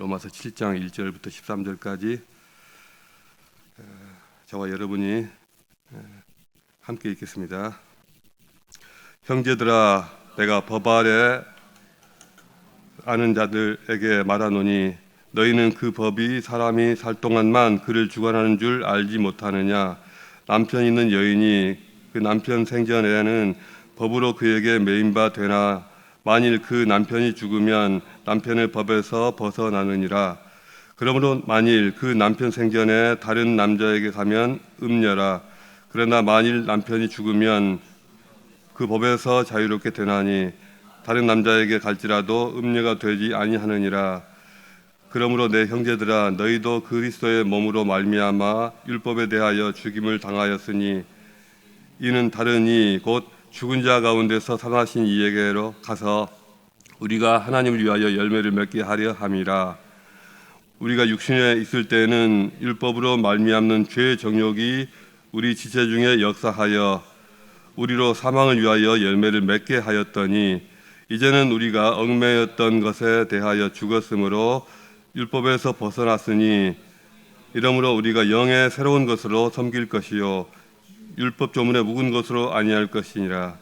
로마서 7장 1절부터 13절까지 저와 여러분이 함께 읽겠습니다. 형제들아 내가 법 아래 아는 자들에게 말하노니 너희는 그 법이 사람이 살 동안만 그를 주관하는 줄 알지 못하느냐 남편 있는 여인이 그 남편 생전에는 법으로 그에게 매인바 되나 만일 그 남편이 죽으면 남편의 법에서 벗어나느니라. 그러므로 만일 그 남편 생전에 다른 남자에게 가면 음녀라. 그러나 만일 남편이 죽으면 그 법에서 자유롭게 되나니 다른 남자에게 갈지라도 음녀가 되지 아니하느니라. 그러므로 내 형제들아 너희도 그리스도의 몸으로 말미암아 율법에 대하여 죽임을 당하였으니 이는 다른 이 곧 죽은 자 가운데서 살아나신 이에게로 가서 우리가 하나님을 위하여 열매를 맺게 하려 함이라. 우리가 육신에 있을 때는 율법으로 말미암는 죄의 정욕이 우리 지체 중에 역사하여 우리로 사망을 위하여 열매를 맺게 하였더니 이제는 우리가 얽매였던 것에 대하여 죽었으므로 율법에서 벗어났으니 이러므로 우리가 영의 새로운 것으로 섬길 것이요 율법 조문에 묵은 것으로 아니할 것이니라.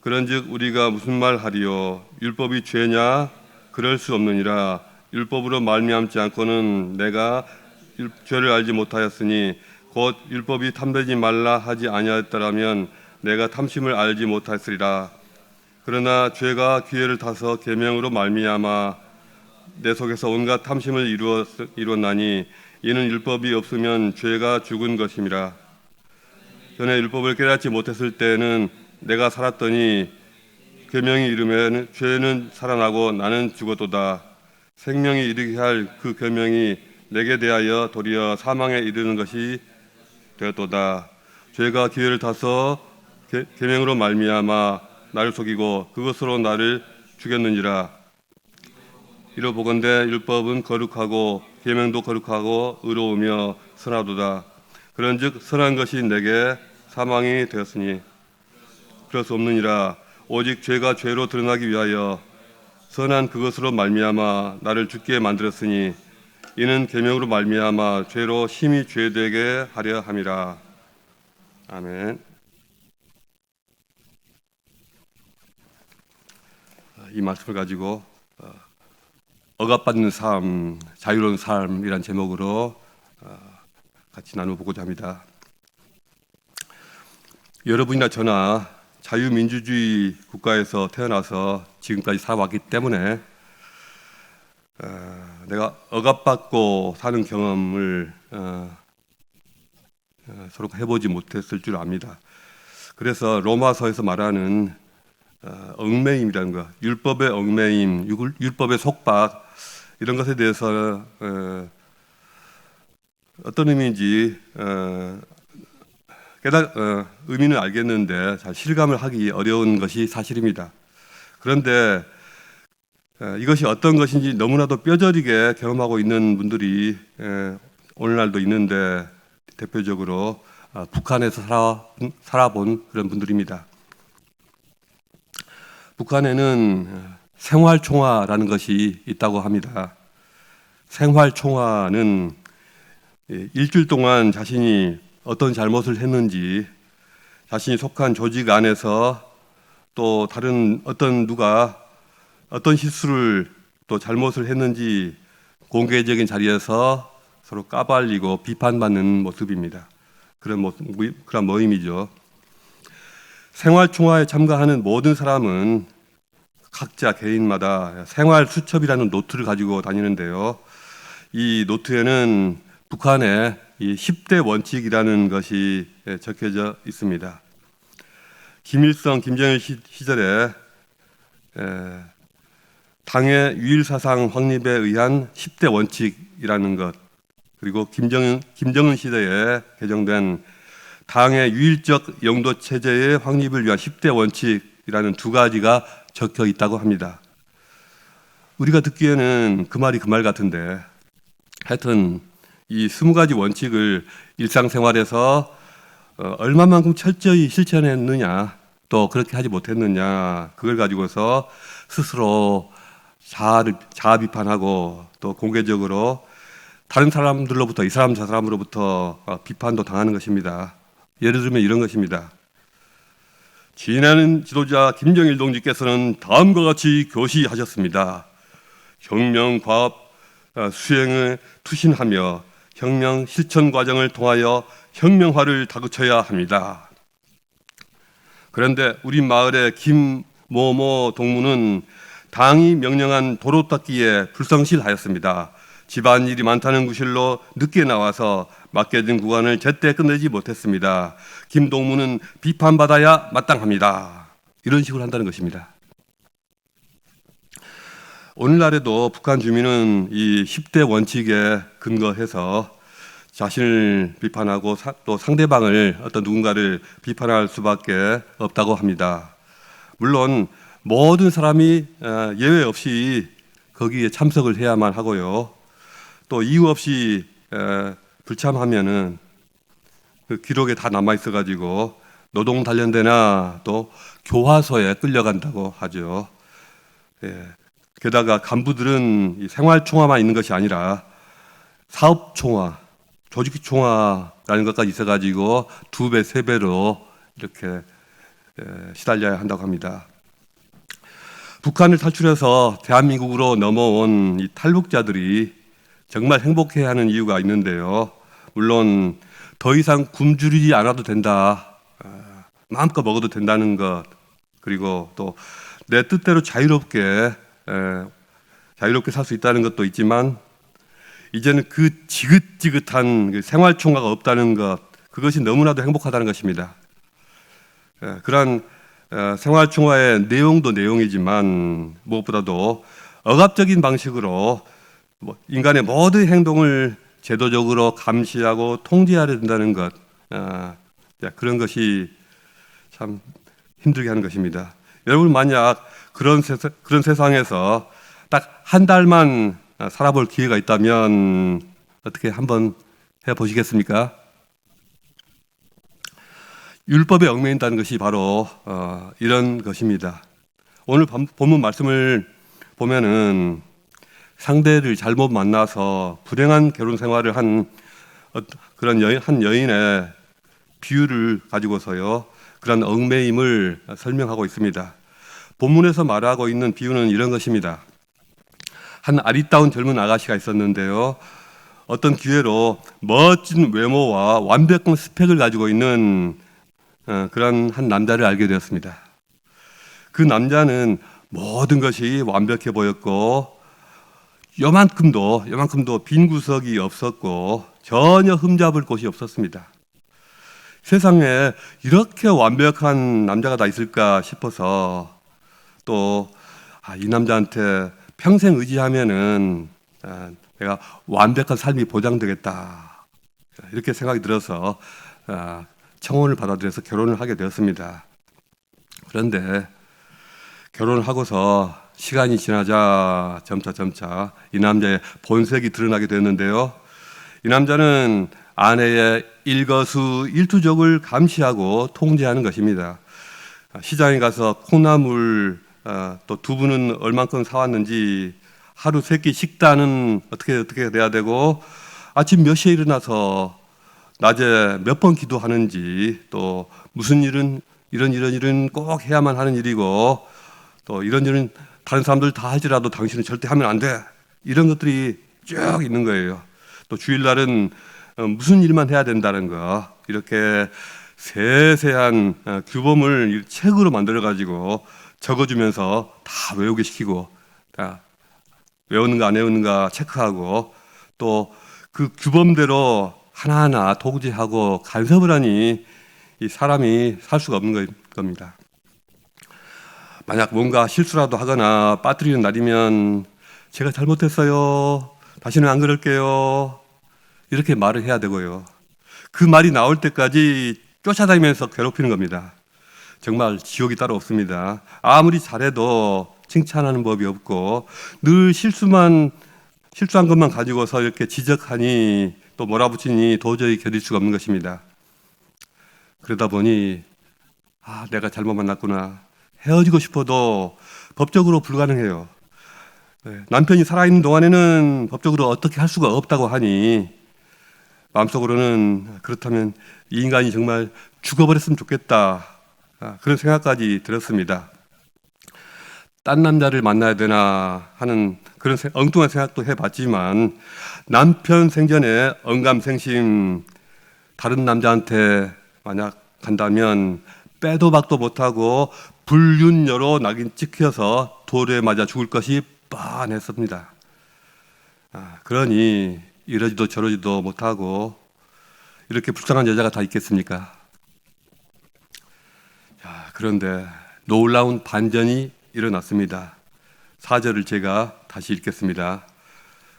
그런즉 우리가 무슨 말 하리요? 율법이 죄냐? 그럴 수 없느니라. 율법으로 말미암지 않고는 내가 율- 죄를 알지 못하였으니 곧 율법이 탐내지 말라 하지 아니하였더라면 내가 탐심을 알지 못하였으리라. 그러나 죄가 기회를 타서 계명으로 말미암아 내 속에서 온갖 탐심을 이루었, 이뤘나니 이는 율법이 없으면 죄가 죽은 것임이라 전에 율법을 깨닫지 못했을 때는 내가 살았더니 계명이 이르면 죄는 살아나고 나는 죽었도다. 생명이 이르게 할 그 계명이 내게 대하여 도리어 사망에 이르는 것이 되었도다. 죄가 기회를 타서 계- 계명으로 말미암아 나를 속이고 그것으로 나를 죽였느니라. 이로 보건대 율법은 거룩하고 계명도 거룩하고 의로우며 선하도다 그런즉 선한 것이 내게 사망이 되었으니 그럴 수 없느니라 오직 죄가 죄로 드러나기 위하여 선한 그것으로 말미암아 나를 죽게 만들었으니 이는 계명으로 말미암아 죄로 심히 죄되게 하려 함이라 아멘. 이 말씀을 가지고 어, 억압받는 삶, 자유로운 삶이란 제목으로 어, 같이 나눠보고자 합니다. 여러분이나 저나 자유민주주의 국가에서 태어나서 지금까지 살아왔기 때문에 어, 내가 억압받고 사는 경험을 어, 어, 서로 해보지 못했을 줄 압니다. 그래서 로마서에서 말하는 어, 얽매임이라는 것, 율법의 얽매임, 율- 율법의 속박 이런 것에 대해서 어, 어떤 의미인지 어, 깨달 어, 의미는 알겠는데 잘 실감을 하기 어려운 것이 사실입니다. 그런데 어, 이것이 어떤 것인지 너무나도 뼈저리게 경험하고 있는 분들이 에, 오늘날도 있는데 대표적으로 어, 북한에서 살아, 살아본 그런 분들입니다. 북한에는 어, 생활 총화라는 것이 있다고 합니다. 생활 총화는 예, 일주일 동안 자신이 어떤 잘못을 했는지 자신이 속한 조직 안에서 또 다른 어떤 누가 어떤 실수를 또 잘못을 했는지 공개적인 자리에서 서로 까발리고 비판받는 모습입니다. 그런 모습, 그런 모임이죠. 생활총화에 참가하는 모든 사람은 각자 개인마다 생활 수첩이라는 노트를 가지고 다니는데요. 이 노트에는 북한의 이 10대 원칙이라는 것이 예, 적혀져 있습니다. 김일성, 김정일 시- 시절에 에, 당의 유일 사상 확립에 의한 10대 원칙이라는 것 그리고 김정은 김정은 시대에 개정된 당의 유일적 영도 체제의 확립을 위한 10대 원칙이라는 두 가지가 적혀 있다고 합니다. 우리가 듣기에는 그 말이 그 말 같은데 하여튼 이 스무 가지 원칙을 일상생활에서 어, 얼마만큼 철저히 실천했느냐 또 그렇게 하지 못했느냐 그걸 가지고서 스스로 자아를 자아 비판하고 또 공개적으로 다른 사람들로부터 이 사람 저 사람으로부터 어, 비판도 당하는 것입니다. 예를 들면 이런 것입니다. 지나는 지도자 김정일 동지께서는 다음과 같이 교시하셨습니다. 혁명 과업 어, 수행을 투신하며 혁명 실천 과정을 통하여 혁명화를 다그쳐야 합니다. 그런데 우리 마을의 김모모 동무는 당이 명령한 도로 닦기에 불성실하였습니다. 집안일이 많다는 구실로 늦게 나와서 맡겨진 구간을 제때 끝내지 못했습니다. 김 동무는 비판받아야 마땅합니다. 이런 식으로 한다는 것입니다. 오늘날에도 북한 주민은 이 10대 원칙에 근거해서 자신을 비판하고 사- 또 상대방을 어떤 누군가를 비판할 수밖에 없다고 합니다. 물론 모든 사람이 어, 예외 없이 거기에 참석을 해야만 하고요. 또 이유 없이 에, 불참하면은 그 기록에 다 남아 있어 가지고 노동 단련대나 또 교화소에 끌려간다고 하죠. 예. 게다가 간부들은 이 생활 총화만 있는 것이 아니라 사업 총화, 조직 총화라는 것까지 있어가지고 두 배, 세 배로 이렇게 에, 시달려야 한다고 합니다. 북한을 탈출해서 대한민국으로 넘어온 이 탈북자들이 정말 행복해하는 이유가 있는데요. 물론 더 이상 굶주리지 않아도 된다, 아, 마음껏 먹어도 된다는 것, 그리고 또 내 뜻대로 자유롭게 에, 자유롭게 살 수 있다는 것도 있지만 이제는 그 지긋지긋한 그 생활 총화가 없다는 것 그것이 너무나도 행복하다는 것입니다. 에, 그러한 어, 생활 총화의 내용도 내용이지만 무엇보다도 억압적인 방식으로 뭐 인간의 모든 행동을 제도적으로 감시하고 통제하려 된다는 것 아, 야, 그런 것이 참 힘들게 하는 것입니다. 여러분 만약 그런 세상, 그런 세상에서 딱 한 달만 살아볼 기회가 있다면 어떻게 한번 해 보시겠습니까? 율법에 얽매인다는 것이 바로 어, 이런 것입니다. 오늘 본- 본문 말씀을 보면은 상대를 잘못 만나서 불행한 결혼 생활을 한 어, 그런 여인, 한 여인의 비유를 가지고서요 그런 얽매임을 설명하고 있습니다. 본문에서 말하고 있는 비유는 이런 것입니다. 한 아리따운 젊은 아가씨가 있었는데요. 어떤 기회로 멋진 외모와 완벽한 스펙을 가지고 있는 어, 그런 한 남자를 알게 되었습니다. 그 남자는 모든 것이 완벽해 보였고 요만큼도 요만큼도 빈 구석이 없었고 전혀 흠잡을 곳이 없었습니다. 세상에 이렇게 완벽한 남자가 다 있을까 싶어서 또 아, 이 남자한테 평생 의지하면은 아, 내가 완벽한 삶이 보장되겠다 이렇게 생각이 들어서 아, 청혼을 받아들여서 결혼을 하게 되었습니다. 그런데 결혼을 하고서 시간이 지나자 점차 점차 이 남자의 본색이 드러나게 되었는데요. 이 남자는 아내의 일거수 일투족을 감시하고 통제하는 것입니다. 시장에 가서 콩나물 아, 또 두부는 얼만큼 사왔는지 하루 세 끼 식단은 어떻게 어떻게 돼야 되고 아침 몇 시에 일어나서 낮에 몇 번 기도하는지 또 무슨 일은 이런 이런 일은 꼭 해야만 하는 일이고 또 이런 일은 다른 사람들 다 하지라도 당신은 절대 하면 안 돼. 이런 것들이 쭉 있는 거예요. 또 주일날은 어, 무슨 일만 해야 된다는 거 이렇게 세세한 어, 규범을 책으로 만들어 가지고 적어주면서 다 외우게 시키고 다 외우는가 안 외우는가 체크하고 또 그 규범대로 하나하나 통제하고 간섭을 하니 이 사람이 살 수가 없는 거- 겁니다. 만약 뭔가 실수라도 하거나 빠뜨리는 날이면 제가 잘못했어요. 다시는 안 그럴게요. 이렇게 말을 해야 되고요. 그 말이 나올 때까지 쫓아다니면서 괴롭히는 겁니다. 정말 지옥이 따로 없습니다. 아무리 잘해도 칭찬하는 법이 없고 늘 실수만 실수한 것만 가지고서 이렇게 지적하니 또 몰아붙이니 도저히 견딜 수가 없는 것입니다. 그러다 보니 아 내가 잘못 만났구나 헤어지고 싶어도 법적으로 불가능해요. 네, 남편이 살아있는 동안에는 법적으로 어떻게 할 수가 없다고 하니 마음속으로는 그렇다면 이 인간이 정말 죽어버렸으면 좋겠다 아, 그런 생각까지 들었습니다. 딴 남자를 만나야 되나 하는 그런 생- 엉뚱한 생각도 해봤지만 남편 생전에 언감생심 다른 남자한테 만약 간다면 빼도 박도 못하고 불륜녀로 낙인 찍혀서 돌에 맞아 죽을 것이 뻔했습니다. 아, 그러니 이러지도 저러지도 못하고 이렇게 불쌍한 여자가 다 있겠습니까? 자, 그런데 놀라운 반전이 일어났습니다. 사절을 제가 다시 읽겠습니다.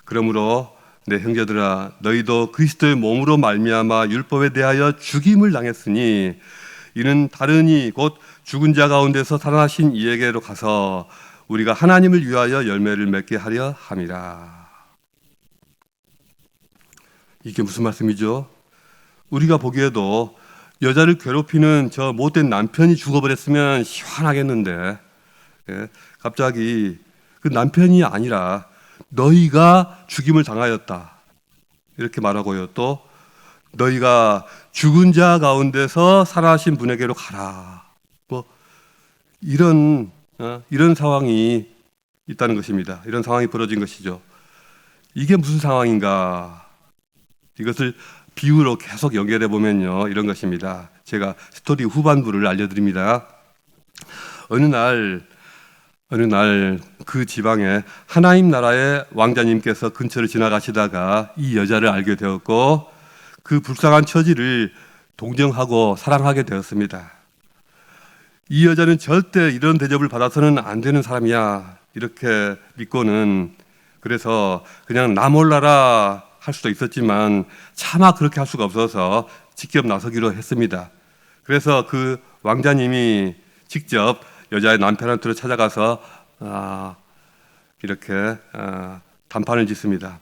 그러므로 내 형제들아 너희도 그리스도의 몸으로 말미암아 율법에 대하여 죽임을 당했으니 이는 다르니 곧 죽은 자 가운데서 살아나신 이에게로 가서 우리가 하나님을 위하여 열매를 맺게 하려 함이라. 이게 무슨 말씀이죠? 우리가 보기에도 여자를 괴롭히는 저 못된 남편이 죽어버렸으면 시원하겠는데 예, 갑자기 그 남편이 아니라 너희가 죽임을 당하였다 이렇게 말하고요. 또 너희가 죽은 자 가운데서 살아신 분에게로 가라. 뭐 이런 어, 이런 상황이 있다는 것입니다. 이런 상황이 벌어진 것이죠. 이게 무슨 상황인가? 이것을 비유로 계속 연결해 보면요 이런 것입니다. 제가 스토리 후반부를 알려드립니다. 어느 날 어느 날 그 지방에 하나님 나라의 왕자님께서 근처를 지나가시다가 이 여자를 알게 되었고 그 불쌍한 처지를 동정하고 사랑하게 되었습니다. 이 여자는 절대 이런 대접을 받아서는 안 되는 사람이야 이렇게 믿고는 그래서 그냥 나 몰라라 할 수도 있었지만 차마 그렇게 할 수가 없어서 직접 나서기로 했습니다. 그래서 그 왕자님이 직접 여자의 남편한테로 찾아가서 아, 이렇게 아, 단판을 짓습니다.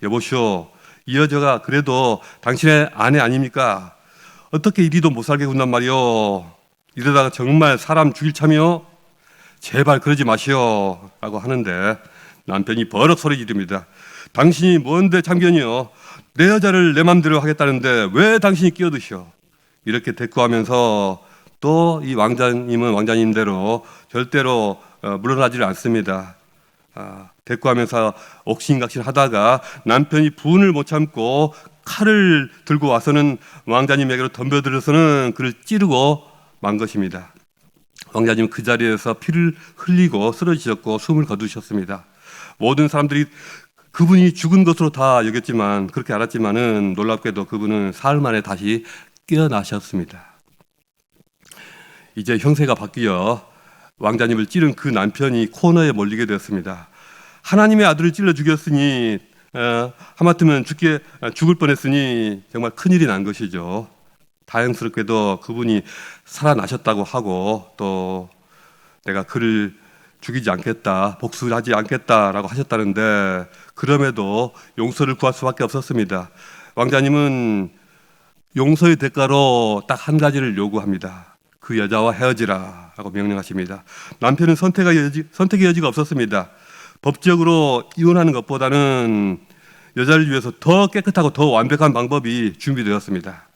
여보시오, 이 여자가 그래도 당신의 아내 아닙니까? 어떻게 이리도 못 살게 군단 말이오? 이러다가 정말 사람 죽일 참이요? 제발 그러지 마시오. 라고 하는데 남편이 버럭 소리 지릅니다. 당신이 뭔데 참견이요? 내 여자를 내 맘대로 하겠다는데 왜 당신이 끼어드시오? 이렇게 대꾸하면서 또 이 왕자님은 왕자님대로 절대로 어, 물러나지를 않습니다. 아, 대꾸하면서 옥신각신 하다가 남편이 분을 못 참고 칼을 들고 와서는 왕자님에게로 덤벼들어서는 그를 찌르고 만 것입니다. 왕자님 그 자리에서 피를 흘리고 쓰러지셨고 숨을 거두셨습니다. 모든 사람들이 그분이 죽은 것으로 다 여겼지만 그렇게 알았지만은 놀랍게도 그분은 사흘 만에 다시 깨어나셨습니다. 이제 형세가 바뀌어 왕자님을 찌른 그 남편이 코너에 몰리게 되었습니다. 하나님의 아들을 찔러 죽였으니 어, 하마터면 죽게 어, 죽을 뻔했으니 정말 큰 일이 난 것이죠. 다행스럽게도 그분이 살아나셨다고 하고 또 내가 그를 죽이지 않겠다, 복수하지 않겠다라고 하셨다는데 그럼에도 용서를 구할 수밖에 없었습니다. 왕자님은 용서의 대가로 딱 한 가지를 요구합니다. 그 여자와 헤어지라라고 명령하십니다. 남편은 선택의 여지, 선택의 여지가 없었습니다. 법적으로 이혼하는 것보다는 여자를 위해서 더 깨끗하고 더 완벽한 방법이 준비되었습니다.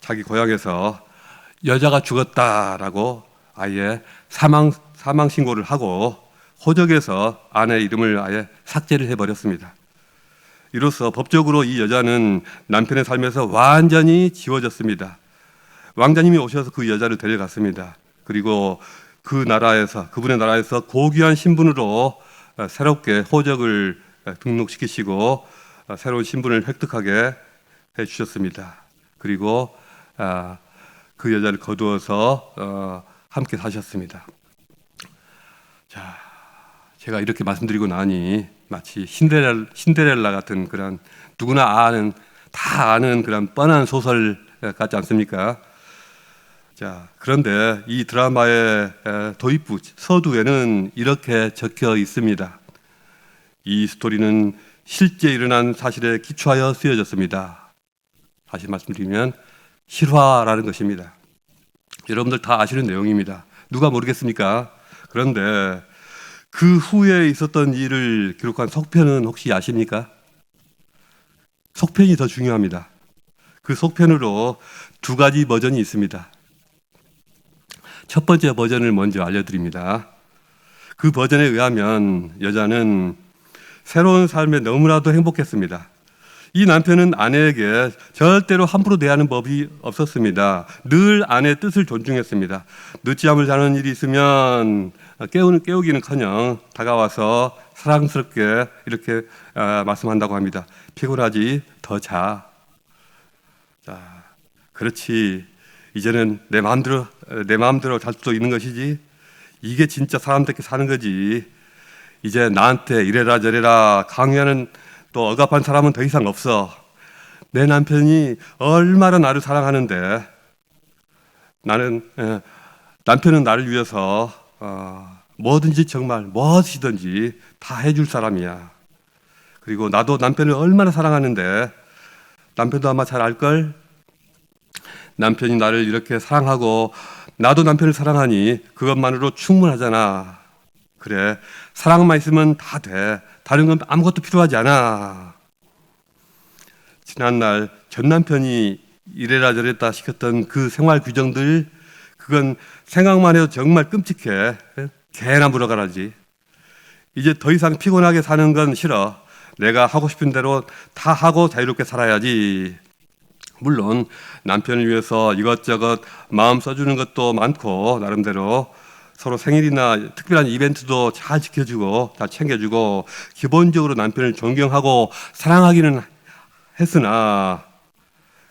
자기 고향에서 여자가 죽었다라고 아예 사망 사망 신고를 하고 호적에서 아내 이름을 아예 삭제를 해버렸습니다. 이로써 법적으로 이 여자는 남편의 삶에서 완전히 지워졌습니다. 왕자님이 오셔서 그 여자를 데려갔습니다. 그리고 그 나라에서 그분의 나라에서 고귀한 신분으로 어, 새롭게 호적을 어, 등록시키시고 어, 새로운 신분을 획득하게 해 주셨습니다. 그리고 아, 그 여자를 거두어서 어, 함께 사셨습니다. 자, 제가 이렇게 말씀드리고 나니 마치 신데렐, 신데렐라 같은 그런 누구나 아는 다 아는 그런 뻔한 소설 같지 않습니까? 자, 그런데 이 드라마의 에, 도입부 서두에는 이렇게 적혀 있습니다. 이 스토리는 실제 일어난 사실에 기초하여 쓰여졌습니다. 다시 말씀드리면 실화라는 것입니다. 여러분들 다 아시는 내용입니다. 누가 모르겠습니까? 그런데 그 후에 있었던 일을 기록한 속편은 혹시 아십니까? 속편이 더 중요합니다. 그 속편으로 두 가지 버전이 있습니다. 첫 번째 버전을 먼저 알려드립니다. 그 버전에 의하면 여자는 새로운 삶에 너무나도 행복했습니다. 이 남편은 아내에게 절대로 함부로 대하는 법이 없었습니다. 늘 아내의 뜻을 존중했습니다. 늦잠을 자는 일이 있으면 깨우는 깨우기는커녕 다가와서 사랑스럽게 이렇게 아, 말씀한다고 합니다. 피곤하지 더 자. 자, 그렇지. 이제는 내 마음대로 내 마음대로 잘 수도 있는 것이지. 이게 진짜 사람답게 사는 거지. 이제 나한테 이래라 저래라 강요하는 또 억압한 사람은 더 이상 없어. 내 남편이 얼마나 나를 사랑하는데 나는 에, 남편은 나를 위해서 어, 뭐든지 정말 무엇이든지 다 해줄 사람이야. 그리고 나도 남편을 얼마나 사랑하는데 남편도 아마 잘 알걸. 남편이 나를 이렇게 사랑하고 나도 남편을 사랑하니 그것만으로 충분하잖아. 그래 사랑만 있으면 다 돼. 다른 건 아무것도 필요하지 않아. 지난날 전 남편이 이래라 저랬다 시켰던 그 생활 규정들 그건 생각만 해도 정말 끔찍해. 개나 물어가라지. 이제 더 이상 피곤하게 사는 건 싫어. 내가 하고 싶은 대로 다 하고 자유롭게 살아야지. 물론 남편을 위해서 이것저것 마음 써주는 것도 많고 나름대로 서로 생일이나 특별한 이벤트도 잘 지켜주고 잘 챙겨주고 기본적으로 남편을 존경하고 사랑하기는 했으나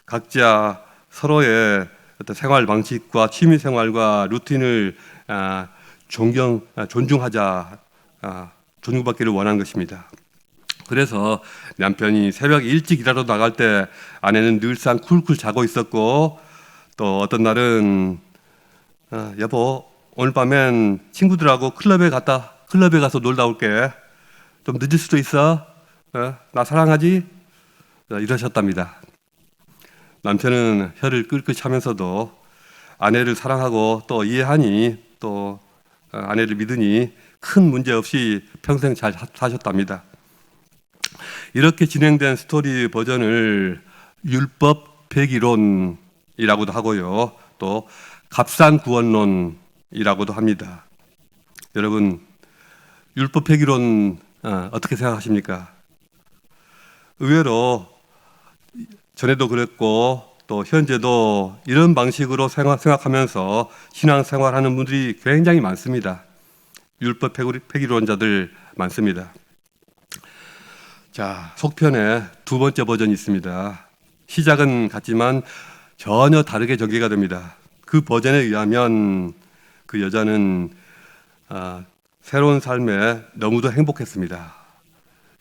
각자 서로의 어떤 생활 방식과 취미 생활과 루틴을 아, 존경 아, 존중하자 아, 존중받기를 원하는 것입니다. 그래서 남편이 새벽 일찍 일하러 나갈 때 아내는 늘상 쿨쿨 자고 있었고 또 어떤 날은 아, 여보 오늘 밤엔 친구들하고 클럽에 갔다 클럽에 가서 놀다 올게 좀 늦을 수도 있어 어? 나 사랑하지 어, 이러셨답니다. 남편은 혀를 끌끌 차면서도 아내를 사랑하고 또 이해하니 또 어, 아내를 믿으니 큰 문제 없이 평생 잘 사- 사셨답니다. 이렇게 진행된 스토리 버전을 율법 백이론이라고도 하고요. 또 값산 구원론이라고도 합니다. 여러분 율법 백이론 어, 어떻게 생각하십니까? 의외로 전에도 그랬고 또 현재도 이런 방식으로 생각, 생각하면서 신앙생활하는 분들이 굉장히 많습니다. 율법 폐기- 폐기론자들 많습니다. 자, 속편의 두 번째 버전이 있습니다. 시작은 같지만 전혀 다르게 전개가 됩니다. 그 버전에 의하면 그 여자는 아, 새로운 삶에 너무도 행복했습니다.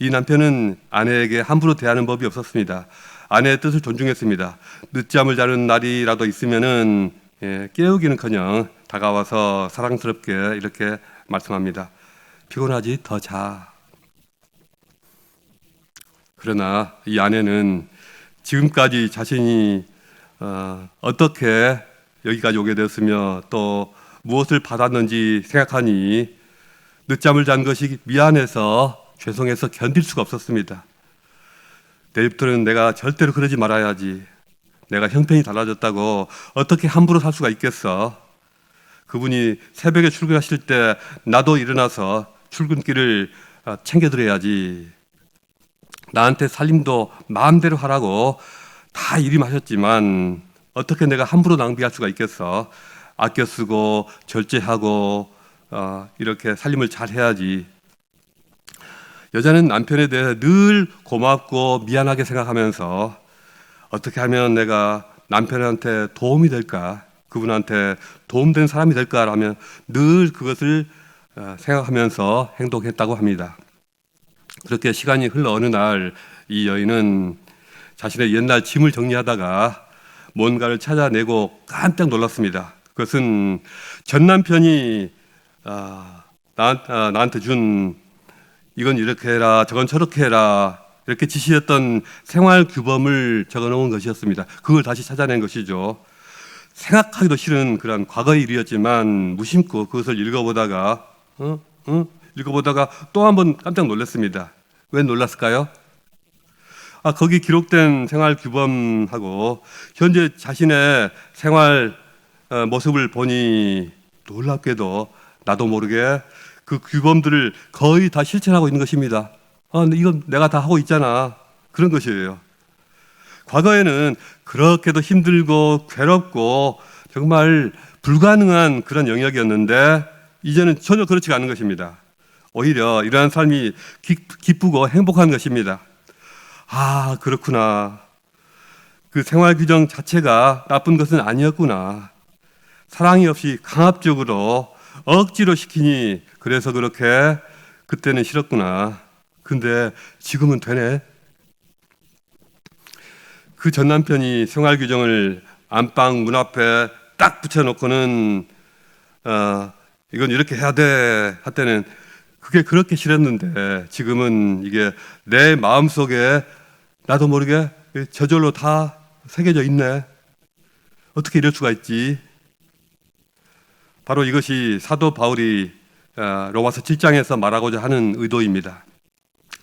이 남편은 아내에게 함부로 대하는 법이 없었습니다. 아내의 뜻을 존중했습니다. 늦잠을 자는 날이라도 있으면은 예, 깨우기는커녕 다가와서 사랑스럽게 이렇게 말씀합니다. 피곤하지 더 자. 그러나 이 아내는 지금까지 자신이 어, 어떻게 여기까지 오게 되었으며 또 무엇을 받았는지 생각하니 늦잠을 잔 것이 미안해서 죄송해서 견딜 수가 없었습니다. 내일부터는 내가 절대로 그러지 말아야지. 내가 형편이 달라졌다고 어떻게 함부로 살 수가 있겠어? 그분이 새벽에 출근하실 때 나도 일어나서 출근길을 아, 챙겨드려야지. 나한테 살림도 마음대로 하라고 다 일임하셨지만 어떻게 내가 함부로 낭비할 수가 있겠어? 아껴 쓰고 절제하고 어, 이렇게 살림을 잘 해야지. 여자는 남편에 대해 늘 고맙고 미안하게 생각하면서 어떻게 하면 내가 남편한테 도움이 될까, 그분한테 도움된 사람이 될까라면 늘 그것을 어, 생각하면서 행동했다고 합니다. 그렇게 시간이 흘러 어느 날 이 여인은 자신의 옛날 짐을 정리하다가 뭔가를 찾아내고 깜짝 놀랐습니다. 그것은 전 남편이 아, 나, 아, 나한테 준 이건 이렇게 해라, 저건 저렇게 해라 이렇게 지시했던 생활 규범을 적어놓은 것이었습니다. 그걸 다시 찾아낸 것이죠. 생각하기도 싫은 그런 과거의 일이었지만 무심코 그것을 읽어보다가 어? 어? 읽어보다가 또 한 번 깜짝 놀랐습니다. 왜 놀랐을까요? 아, 거기 기록된 생활 규범하고 현재 자신의 생활 어, 모습을 보니 놀랍게도 나도 모르게 그 규범들을 거의 다 실천하고 있는 것입니다. 아, 이건 내가 다 하고 있잖아. 그런 것이에요. 과거에는 그렇게도 힘들고 괴롭고 정말 불가능한 그런 영역이었는데 이제는 전혀 그렇지가 않은 것입니다. 오히려 이러한 삶이 기, 기쁘고 행복한 것입니다. 아, 그렇구나. 그 생활 규정 자체가 나쁜 것은 아니었구나. 사랑이 없이 강압적으로 억지로 시키니 그래서 그렇게 그때는 싫었구나. 근데 지금은 되네. 그 전 남편이 생활 규정을 안방 문 앞에 딱 붙여놓고는 어, 이건 이렇게 해야 돼. 할 때는 그게 그렇게 싫었는데 지금은 이게 내 마음 속에 나도 모르게 저절로 다 새겨져 있네. 어떻게 이럴 수가 있지? 바로 이것이 사도 바울이 어, 로마서 7장에서 말하고자 하는 의도입니다.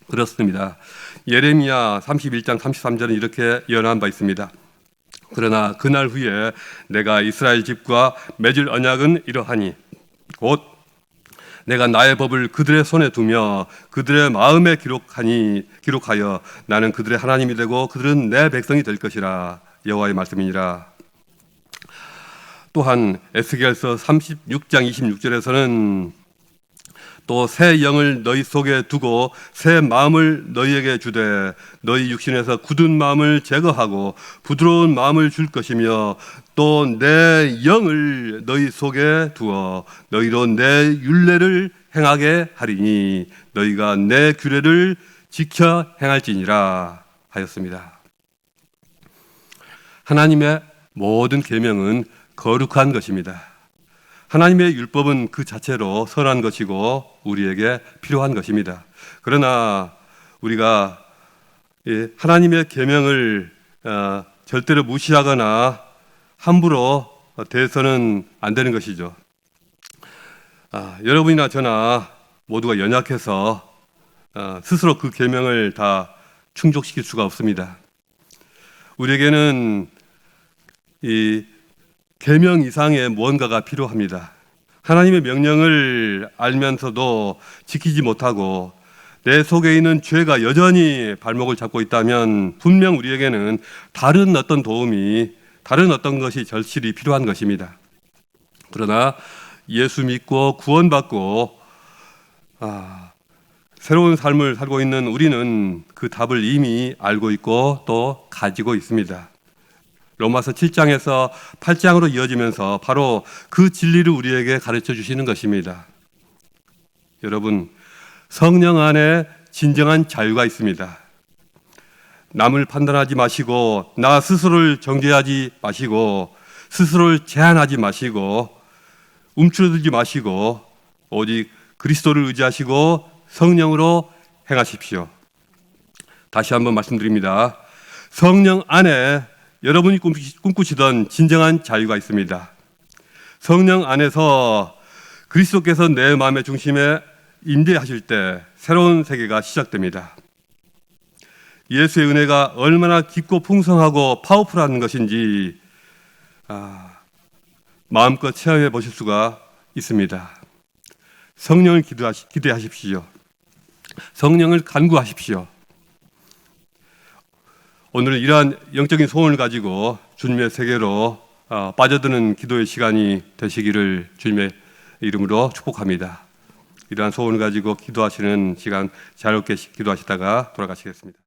그렇습니다. 예레미야 31장 33절은 이렇게 예언한 바 있습니다. 그러나 그날 후에 내가 이스라엘 집과 맺을 언약은 이러하니 곧 내가 나의 법을 그들의 손에 두며 그들의 마음에 기록하니 기록하여 나는 그들의 하나님이 되고 그들은 내 백성이 될 것이라 여호와의 말씀이니라. 또한 에스겔서 36장 26절에서는 또 새 영을 너희 속에 두고 새 마음을 너희에게 주되 너희 육신에서 굳은 마음을 제거하고 부드러운 마음을 줄 것이며 또 내 영을 너희 속에 두어 너희로 내 율례를 행하게 하리니 너희가 내 규례를 지켜 행할지니라 하였습니다. 하나님의 모든 계명은 거룩한 것입니다. 하나님의 율법은 그 자체로 선한 것이고 우리에게 필요한 것입니다. 그러나 우리가 하나님의 계명을 어, 절대로 무시하거나 함부로 대해서는 안 되는 것이죠. 아, 여러분이나 저나 모두가 연약해서 어, 스스로 그 계명을 다 충족시킬 수가 없습니다. 우리에게는 이 계명 이상의 무언가가 필요합니다. 하나님의 명령을 알면서도 지키지 못하고 내 속에 있는 죄가 여전히 발목을 잡고 있다면 분명 우리에게는 다른 어떤 도움이 다른 어떤 것이 절실히 필요한 것입니다. 그러나 예수 믿고 구원받고 아, 새로운 삶을 살고 있는 우리는 그 답을 이미 알고 있고 또 가지고 있습니다. 로마서 7장에서 8장으로 이어지면서 바로 그 진리를 우리에게 가르쳐 주시는 것입니다. 여러분, 성령 안에 진정한 자유가 있습니다. 남을 판단하지 마시고 나 스스로를 정죄하지 마시고 스스로를 제한하지 마시고 움츠러들지 마시고 오직 그리스도를 의지하시고 성령으로 행하십시오. 다시 한번 말씀드립니다. 성령 안에 여러분이 꿈꾸시던 진정한 자유가 있습니다. 성령 안에서 그리스도께서 내 마음의 중심에 임재하실 때 새로운 세계가 시작됩니다. 예수의 은혜가 얼마나 깊고 풍성하고 파워풀한 것인지 아, 마음껏 체험해 보실 수가 있습니다. 성령을 기대하십시오. 성령을 간구하십시오. 오늘은 이러한 영적인 소원을 가지고 주님의 세계로 어, 빠져드는 기도의 시간이 되시기를 주님의 이름으로 축복합니다. 이러한 소원을 가지고 기도하시는 시간 자유롭게 기도하시다가 돌아가시겠습니다.